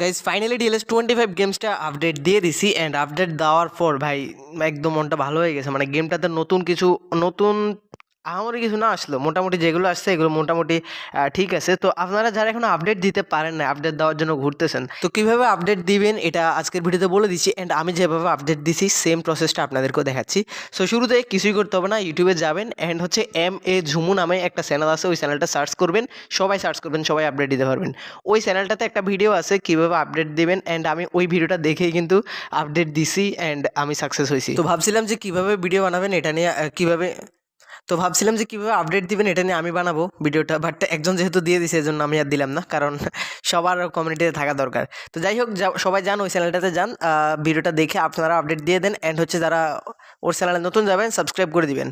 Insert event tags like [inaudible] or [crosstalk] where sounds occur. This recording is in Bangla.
Guys finally DLS twenty five গেমসটা update দিয়ে দিছি অ্যান্ড আপডেট দেওয়ার পর, ভাই, একদম মনটা ভালো হয়ে গেছে। মানে গেমটাতে নতুন কিছু, নতুন আমারই কিছু না আসলো। মোটামুটি যেগুলো আসছে এগুলো মোটামুটি ঠিক আছে। তো আপনারা যারা এখনও আপডেট দিতে পারেন না আপডেট দেওয়ার জন্য ঘুরতেছেন, তো কীভাবে আপডেট দিবেন এটা আজকের ভিডিওতে বলে দিচ্ছি। অ্যান্ড আমি যেভাবে আপডেট দিছি সেম প্রসেসটা আপনাদেরকেও দেখাচ্ছি। সো শুরুতে কিছুই করতে হবে না ইউটিউবে যাবেন। অ্যান্ড হচ্ছে এম এ ঝুমু নামে একটা চ্যানেল আছে, ওই চ্যানেলটা সার্চ করবেন। সবাই সার্চ করবেন, সবাই আপডেট দিতে পারবেন। ওই চ্যানেলটাতে একটা ভিডিও আছে, কীভাবে আপডেট দিবেন। অ্যান্ড আমি ওই ভিডিওটা দেখেই কিন্তু আপডেট দিছি অ্যান্ড আমি সাকসেস হয়েছি। তো ভাবছিলাম যে কীভাবে ভিডিও বানাবেন, এটা নিয়ে কীভাবে তো ভাবছিলাম যে কীভাবে আপডেট দিবেন এটা নিয়ে আমি বানাবো ভিডিওটা বাট একজন যেহেতু দিয়ে দিছে, এজন্য আমি আর দিলাম না, কারণ [laughs] সবার কমিউনিটিতে থাকা দরকার। তো যাই হোক সবাই যান ওই চ্যানেলটাতে যান ভিডিওটা দেখে আপনারা আপডেট দিয়ে দেন অ্যান্ড হচ্ছে যারা ওর চ্যানেলে নতুন যাবেন সাবস্ক্রাইব করে দিবেন।